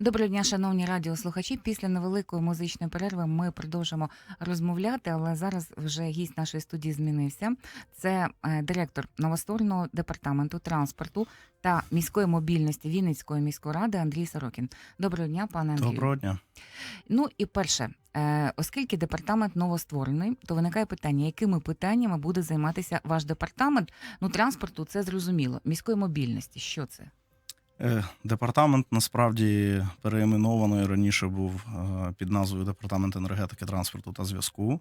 Доброго дня, шановні радіослухачі. Після невеликої музичної перерви ми продовжимо розмовляти, але зараз вже гість нашої студії змінився. Це е, директор новоствореного департаменту транспорту та міської мобільності Вінницької міської ради Андрій Сорокін. Доброго дня, пане Андрію. Доброго дня. Ну і перше, е, оскільки департамент новостворений, то виникає питання, якими питаннями буде займатися ваш департамент? Ну, транспорту це зрозуміло. Міської мобільності, що це? Е, Департамент насправді переіменований раніше був е, під назвою Департамент енергетики, транспорту та зв'язку.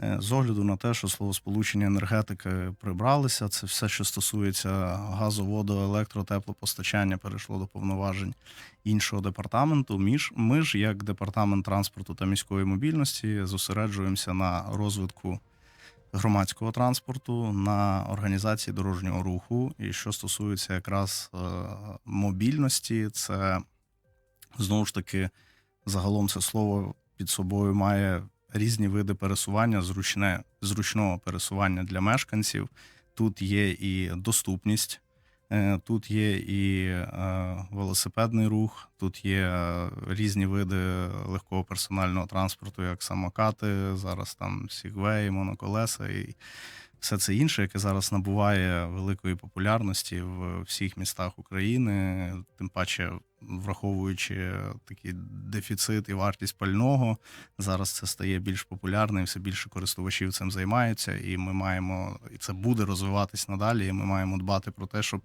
Е, З огляду на те, що словосполучення енергетики прибралися, це все, що стосується газу, воду, електро, теплопостачання, перейшло до повноважень іншого департаменту. Між ми ж, як департамент транспорту та міської мобільності, зосереджуємося на розвитку громадського транспорту, на організації дорожнього руху. І що стосується якраз е, мобільності, це знову ж таки загалом це слово під собою має різні види пересування, зручне, зручного пересування для мешканців. Тут є і доступність. Е, Тут є і е, велосипедний рух, тут є е, різні види легкого персонального транспорту, як самокати, зараз там сігвеї, моноколеса і все це інше, яке зараз набуває великої популярності в всіх містах України, тим паче враховуючи такий дефіцит і вартість пального, зараз це стає більш популярним, все більше користувачів цим займаються, і ми маємо і це буде розвиватись надалі. І ми маємо дбати про те, щоб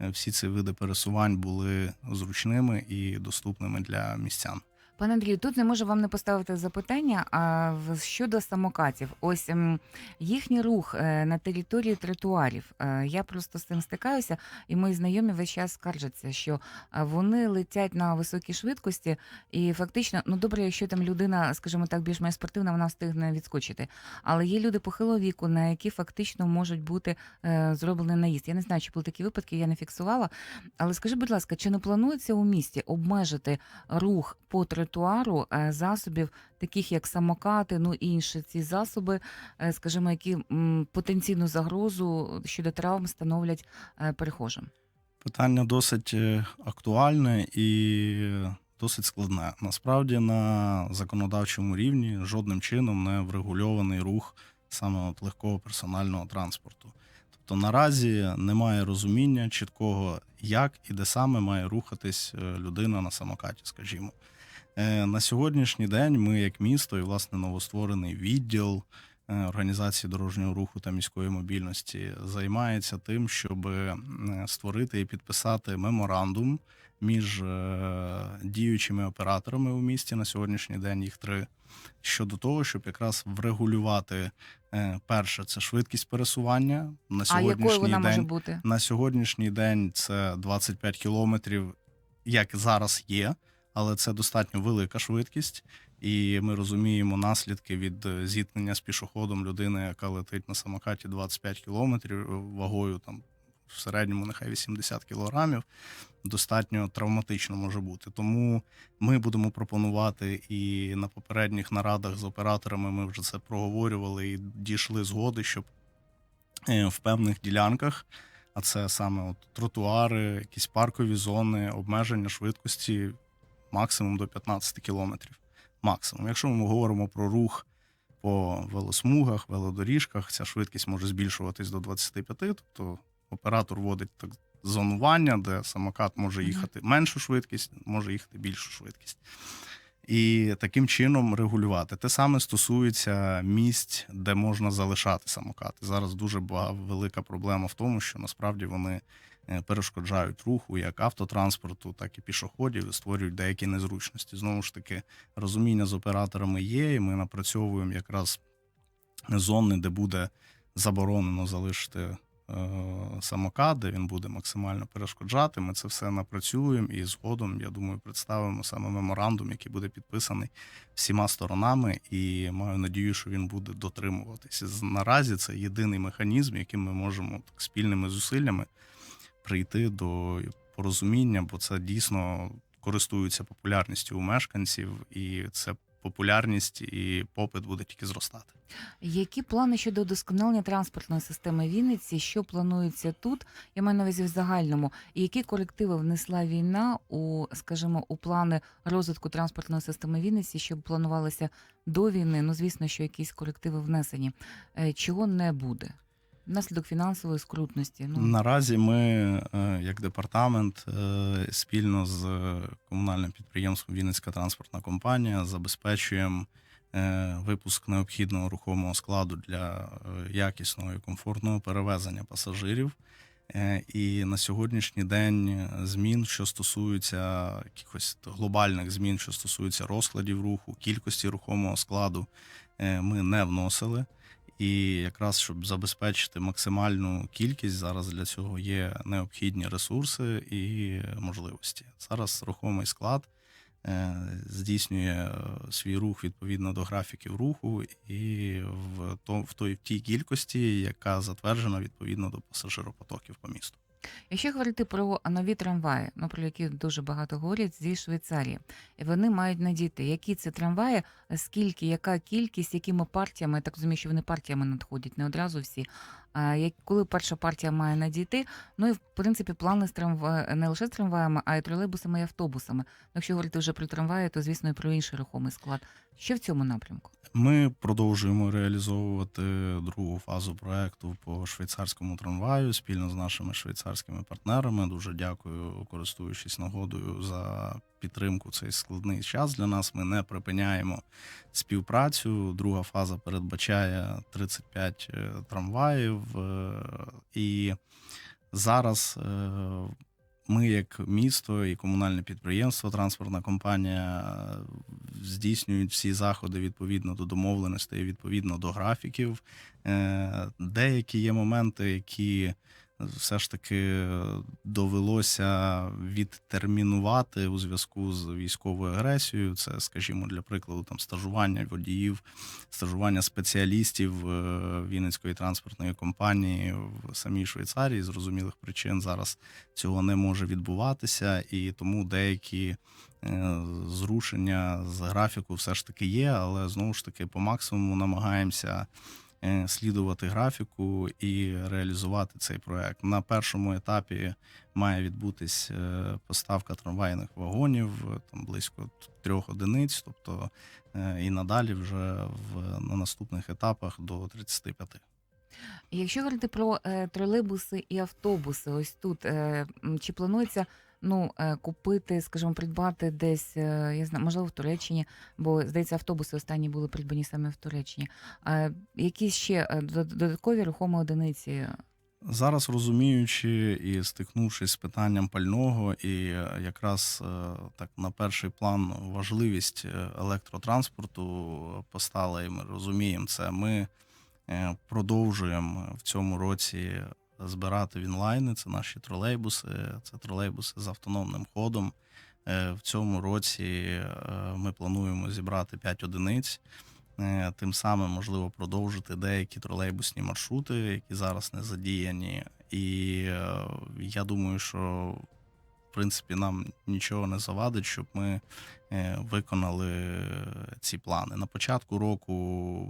е, всі ці види пересувань були зручними і доступними для містян. Пане Андрію, тут не можу вам не поставити запитання а щодо самокатів. Ось ем, їхній рух е, на території тротуарів. Е, Я просто з цим стикаюся, і мої знайомі весь час скаржаться, що е, вони летять на високій швидкості, і фактично, ну добре, якщо там людина, скажімо так, більш-менш спортивна, вона встигне відскочити. Але є люди похилого віку, на які фактично можуть бути зроблені наїзд. Я не знаю, чи були такі випадки, я не фіксувала. Але скажи, будь ласка, чи не планується у місті обмежити рух по тротуару е, засобів, таких як самокати, ну і інші ці засоби, е, скажімо, які потенційну загрозу щодо травм становлять е, перехожим? Питання досить актуальне і досить складне. Насправді на законодавчому рівні жодним чином не врегульований рух саме от легкого персонального транспорту. Тобто наразі немає розуміння чіткого, як і де саме має рухатись людина на самокаті, скажімо. Е, На сьогоднішній день ми, як місто, і власне новостворений відділ е, організації дорожнього руху та міської мобільності займається тим, щоб е, створити і підписати меморандум між діючими операторами у місті на сьогоднішній день їх три. Щодо того, щоб якраз врегулювати перше, це швидкість пересування на А сьогоднішній якою вона день. може бути? На сьогоднішній день це 25 кілометрів, як зараз є, але це достатньо велика швидкість, і ми розуміємо наслідки від е, зіткнення з пішоходом людини, яка летить на самокаті 25 кілометрів е, вагою там в середньому нехай 80 кілограмів. Достатньо травматично може бути. Тому ми будемо пропонувати і на попередніх нарадах з операторами ми вже це проговорювали і дійшли згоди, щоб е, в певних ділянках а це саме от тротуари, якісь паркові зони, обмеження швидкості максимум до 15 кілометрів. Максимум. Якщо ми говоримо про рух по велосмугах, велодоріжках, ця швидкість може збільшуватись до 25, тобто оператор вводить так зонування, де самокат може їхати меншу швидкість, може їхати більшу швидкість. І таким чином регулювати. Те саме стосується місць, де можна залишати самокати. Зараз дуже велика проблема в тому, що насправді вони перешкоджають руху як автотранспорту, так і пішоходів, і створюють деякі незручності. Знову ж таки, розуміння з операторами є, і ми напрацьовуємо якраз зони, де буде заборонено залишити е, самокат, де він буде максимально перешкоджати. Ми це все напрацюємо і згодом, я думаю, представимо саме меморандум, який буде підписаний всіма сторонами, і маю надію, що він буде дотримуватися. Наразі це єдиний механізм, яким ми можемо так спільними зусиллями прийти до порозуміння, бо це дійсно користується популярністю у мешканців, і це популярність і попит буде тільки зростати. Які плани щодо удосконалення транспортної системи Вінниці? Що планується тут? Я маю на увазі в загальному. Які корективи внесла війна у, скажімо, у плани розвитку транспортної системи Вінниці, щоб планувалося до війни? Ну, звісно, що якісь корективи внесені. Е, Чого не буде? Внаслідок фінансової скрутності. Ну, Наразі ми, е, як департамент, е, спільно з комунальним підприємством Вінницька транспортна компанія забезпечуємо е, випуск необхідного рухомого складу для якісного і комфортного перевезення пасажирів. І на сьогоднішній день змін, що стосуються якихось глобальних змін, що стосуються розкладів руху, кількості рухомого складу, ми не вносили. І якраз щоб забезпечити максимальну кількість, зараз для цього є необхідні ресурси і можливості. Зараз рухомий склад е, здійснює е, свій рух відповідно до графіків руху і в, в, той, в тій кількості, яка затверджена відповідно до пасажиропотоків по місту. Якщо говорити про нові трамваї, ну про які дуже багато говорять зі Швейцарії, і вони мають надіти, Які це трамваї, скільки, яка кількість, якими партіями, я так розумію, що вони партіями надходять, не одразу всі. Коли перша партія має надійти, ну і в принципі плани з трамва... не лише з трамваями, а й тролейбусами і автобусами. Ну, Якщо говорити вже про трамваї, то звісно і про інший рухомий склад. Що в цьому напрямку? Ми продовжуємо реалізовувати другу фазу проекту по швейцарському трамваю спільно з нашими швейцарськими партнерами. Дуже дякую, користуючись нагодою за підтримку. Цей складний час для нас. Ми не припиняємо співпрацю. Друга фаза передбачає 35 е, трамваїв, е, і зараз. е, Ми, як місто і комунальне підприємство, транспортна компанія здійснюють всі заходи відповідно до домовленостей, відповідно до графіків. Деякі є моменти, які все ж таки довелося відтермінувати у зв'язку з військовою агресією. Це, скажімо, для прикладу, там стажування водіїв, стажування спеціалістів е, Вінницької транспортної компанії в самій Швейцарії. Зрозумілих причин зараз цього не може відбуватися, і тому деякі е, зрушення з графіку все ж таки є, але знову ж таки по максимуму намагаємося е, слідувати графіку і реалізувати цей проект. На першому етапі має відбутись е, поставка трамвайних вагонів, е, там близько трьох одиниць, тобто е, і надалі вже в на наступних етапах до 35. І Якщо говорити про е, тролейбуси і автобуси, ось тут е, чи планується ну е, купити, скажімо, придбати десь, е, я знаю, можливо, в Туреччині, бо здається, автобуси останні були придбані саме в Туреччині. А якісь ще е, додаткові рухомі одиниці? Зараз розуміючи і стикнувшись з питанням пального, і якраз так на перший план важливість електротранспорту постала, і ми розуміємо це. Ми продовжуємо в цьому році збирати вінлайни. Це наші тролейбуси, це тролейбуси з автономним ходом. Е, В цьому році е, ми плануємо зібрати 5 одиниць. Е, Тим самим можливо продовжити деякі тролейбусні маршрути, які зараз не задіяні. І я думаю, що в принципі нам нічого не завадить, щоб ми виконали ці плани. На початку року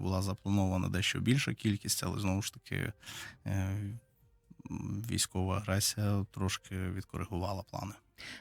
була запланована дещо більша кількість, але знову ж таки військова агресія трошки відкоригувала плани.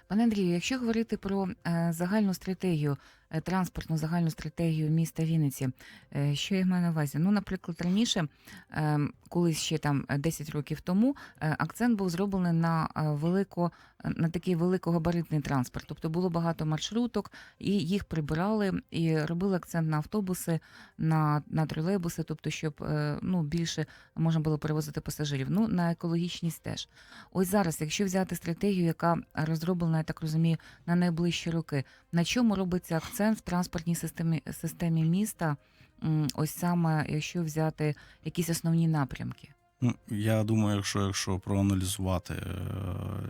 Пане Андрію, якщо говорити про е, загальну стратегію, транспортну загальну стратегію міста Вінниці, е, що я маю на увазі? Ну, наприклад, раніше, е, колись ще там е, 10 років тому, е, акцент був зроблений на е, велико, на такий великогабаритний транспорт. Тобто було багато маршруток, і їх прибирали і робили акцент на автобуси, на, на тролейбуси, тобто, щоб е, ну, більше можна було перевозити пасажирів. Ну, на екологічність теж. Ось зараз, якщо взяти стратегію, яка розроблена, я так розумію, на найближчі роки, на чому робиться акцент в транспортній системі, системі міста? Ось саме, якщо взяти якісь основні напрямки. Ну, я думаю, якщо, якщо проаналізувати е,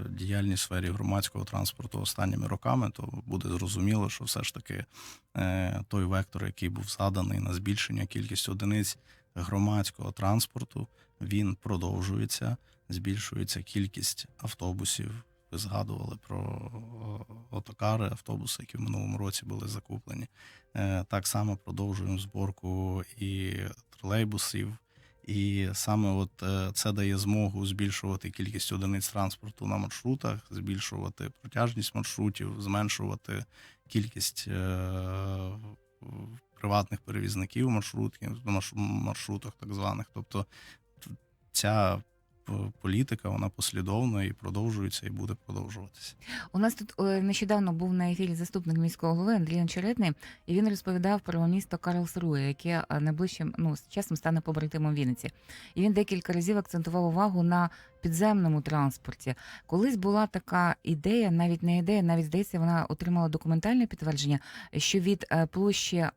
діяльність в сфері громадського транспорту останніми роками, то буде зрозуміло, що все ж таки е, той вектор, який був заданий на збільшення кількості одиниць громадського транспорту, він продовжується, збільшується кількість автобусів, ви згадували про отокари, автобуси, які в минулому році були закуплені. Е, Так само продовжуємо зборку і тролейбусів. І саме от е, це дає змогу збільшувати кількість одиниць транспорту на маршрутах, збільшувати протяжність маршрутів, зменшувати кількість е, приватних перевізників маршрутків, марш- маршрутах так званих. Тобто ця політика вона послідовна і продовжується, і буде продовжуватися. У нас тут е, нещодавно був на ефірі заступник міського голови Андрій Анчеретний, і він розповідав про місто Карлсрує, яке е, найближчим ну часом стане побратимом Вінниці. І він декілька разів акцентував увагу на підземному транспорті. Колись була така ідея, навіть не ідея, навіть здається, вона отримала документальне підтвердження, що від е, площі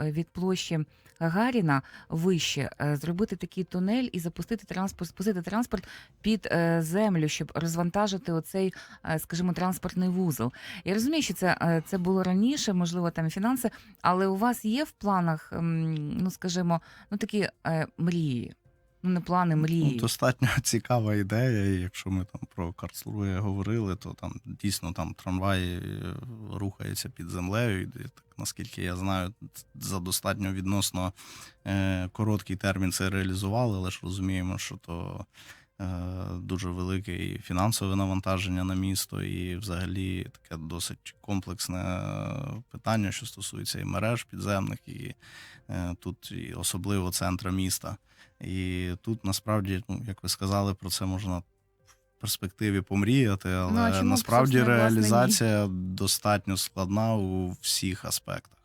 від площі Гагаріна вище зробити такий тунель і запустити транспорт, спустити транспорт під е, землю, щоб розвантажити оцей, е, скажімо, транспортний вузол. Я розумію, що це, е, це було раніше, можливо, там фінанси, але у вас є в планах, ну скажімо, ну такі мрії. Ну, не плани, мрії. Ну, достатньо цікава ідея. І якщо ми там про Карцлує говорили, то там дійсно там трамвай е, рухається під землею. І так, наскільки я знаю, за достатньо відносно е, короткий термін це реалізували, але ж розуміємо, що то. Е, Дуже велике і фінансове навантаження на місто, і взагалі таке досить комплексне е, питання, що стосується і мереж підземних, і е, тут і особливо центра міста. І тут насправді, ну як ви сказали, про це можна в перспективі помріяти, але Ну, чому насправді собственно, власне, реалізація достатньо складна у всіх аспектах.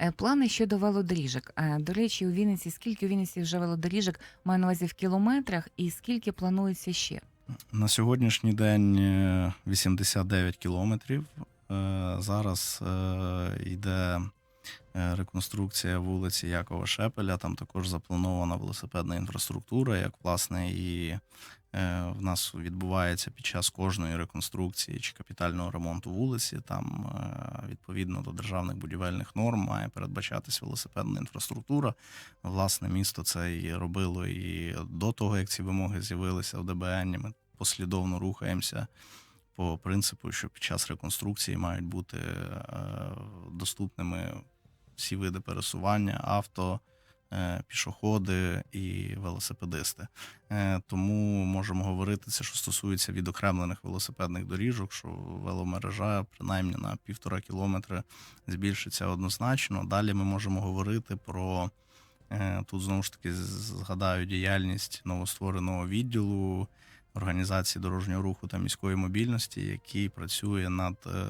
Е, Плани щодо велодоріжок. Е, До речі, у Вінниці скільки у Вінниці вже велодоріжок маю на увазі в кілометрах, і скільки планується ще? На сьогоднішній день е, 89 кілометрів. Е, Зараз е, йде реконструкція вулиці Якова Шепеля. Там також запланована велосипедна інфраструктура, як власне і е, в нас відбувається під час кожної реконструкції чи капітального ремонту вулиці. Там е, відповідно до державних будівельних норм має передбачатись велосипедна інфраструктура. Власне, місто це і робило і до того, як ці вимоги з'явилися в ДБН. Ми послідовно рухаємося по принципу, що під час реконструкції мають бути е, доступними всі види пересування, авто, е, пішоходи і велосипедисти. Е, Тому можемо говорити це, що стосується відокремлених велосипедних доріжок, що веломережа принаймні на півтора кілометри збільшиться однозначно. Далі ми можемо говорити про е, тут знову ж таки згадаю діяльність новоствореного відділу організації дорожнього руху та міської мобільності, який працює над е,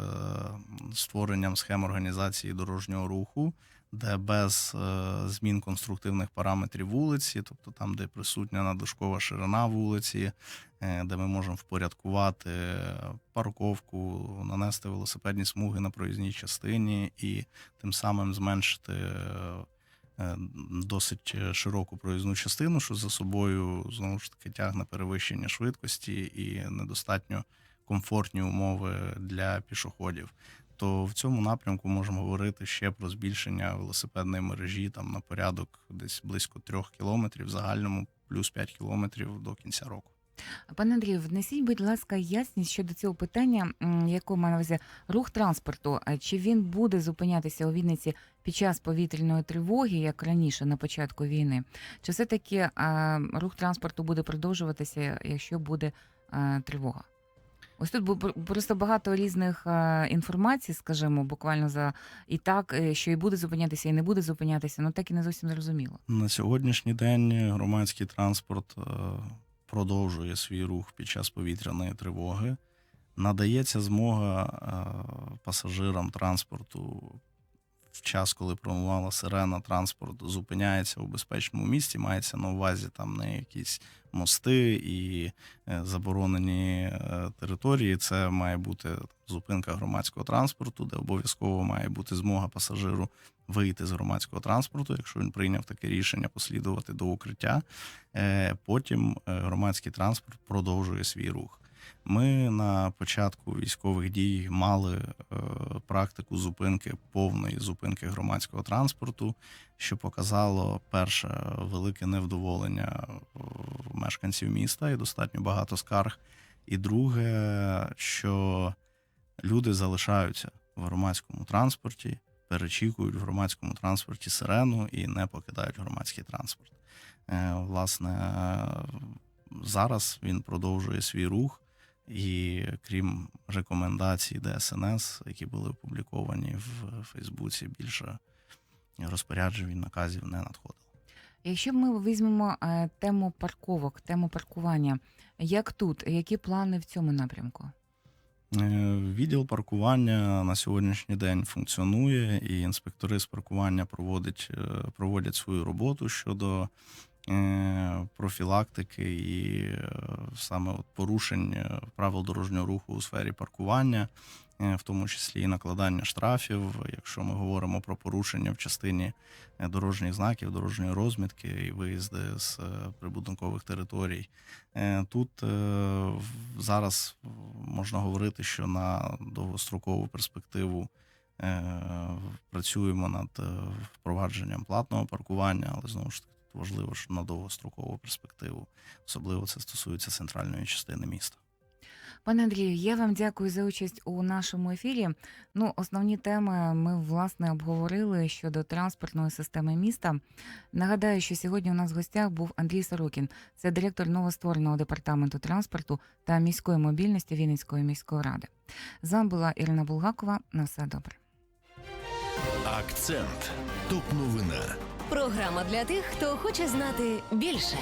створенням схем організації дорожнього руху, де без е, змін конструктивних параметрів вулиці, тобто там, де присутня надлишкова ширина вулиці, е, де ми можемо впорядкувати парковку, нанести велосипедні смуги на проїзній частині і тим самим зменшити. е, Досить широку проїзну частину, що за собою знову ж таки тягне перевищення швидкості і недостатньо комфортні умови для пішоходів. То в цьому напрямку можемо говорити ще про збільшення велосипедної мережі там на порядок десь близько трьох кілометрів, загальному плюс 5 кілометрів до кінця року. Пане Андрію, внесіть, будь ласка, ясність щодо цього питання, якого маю на увазі рух транспорту. Чи він буде зупинятися у Вінниці під час повітряної тривоги, як раніше на початку війни? Чи все-таки е, рух транспорту буде продовжуватися, якщо буде тривога? Ось тут просто багато різних інформацій, скажімо, буквально за і так, е, що і буде зупинятися, і не буде зупинятися, ну так і не зовсім зрозуміло. На сьогоднішній день громадський транспорт е, продовжує свій рух під час повітряної тривоги. Надається змога е, пасажирам транспорту в час, коли промувала сирена, транспорт зупиняється у безпечному місці. Мається на увазі там не якісь мости і е, заборонені е, території. Це має бути зупинка громадського транспорту, де обов'язково має бути змога пасажиру вийти з громадського транспорту, якщо він прийняв таке рішення, послідувати до укриття. Е, Потім громадський транспорт продовжує свій рух. Ми на початку військових дій мали е, практику зупинки повної зупинки громадського транспорту, що показало перше велике невдоволення е, мешканців міста і достатньо багато скарг. І друге, що люди залишаються в громадському транспорті, перечікують в громадському транспорті сирену і не покидають громадський транспорт. Е, Власне, е, зараз він продовжує свій рух, і крім рекомендацій ДСНС, які були опубліковані в Фейсбуці, більше розпоряджень і наказів не надходило. Якщо ми візьмемо е, тему парковок, тему паркування, як тут, які плани в цьому напрямку? Е, Відділ паркування на сьогоднішній день функціонує, і інспектори з паркування проводять, е, проводять свою роботу щодо профілактики і е, саме от порушень е, правил дорожнього руху у сфері паркування, е, в тому числі і накладання штрафів, якщо ми говоримо про порушення в частині е, дорожніх знаків, дорожньої розмітки і виїзди з е, прибудинкових територій. Е, Тут е, зараз можна говорити, що на довгострокову перспективу е, працюємо над е, впровадженням платного паркування, але знову ж таки важливо, що на довгострокову перспективу, особливо це стосується центральної частини міста. Пане Андрію, я вам дякую за участь у нашому ефірі. Ну, основні теми ми власне обговорили щодо транспортної системи міста. Нагадаю, що сьогодні у нас в гостях був Андрій Сорокін, це директор новоствореного департаменту транспорту та міської мобільності Вінницької міської ради. З вами була Ірина Булгакова. На все добре. Акцент. Топ новина. Програма для тих, хто хоче знати більше.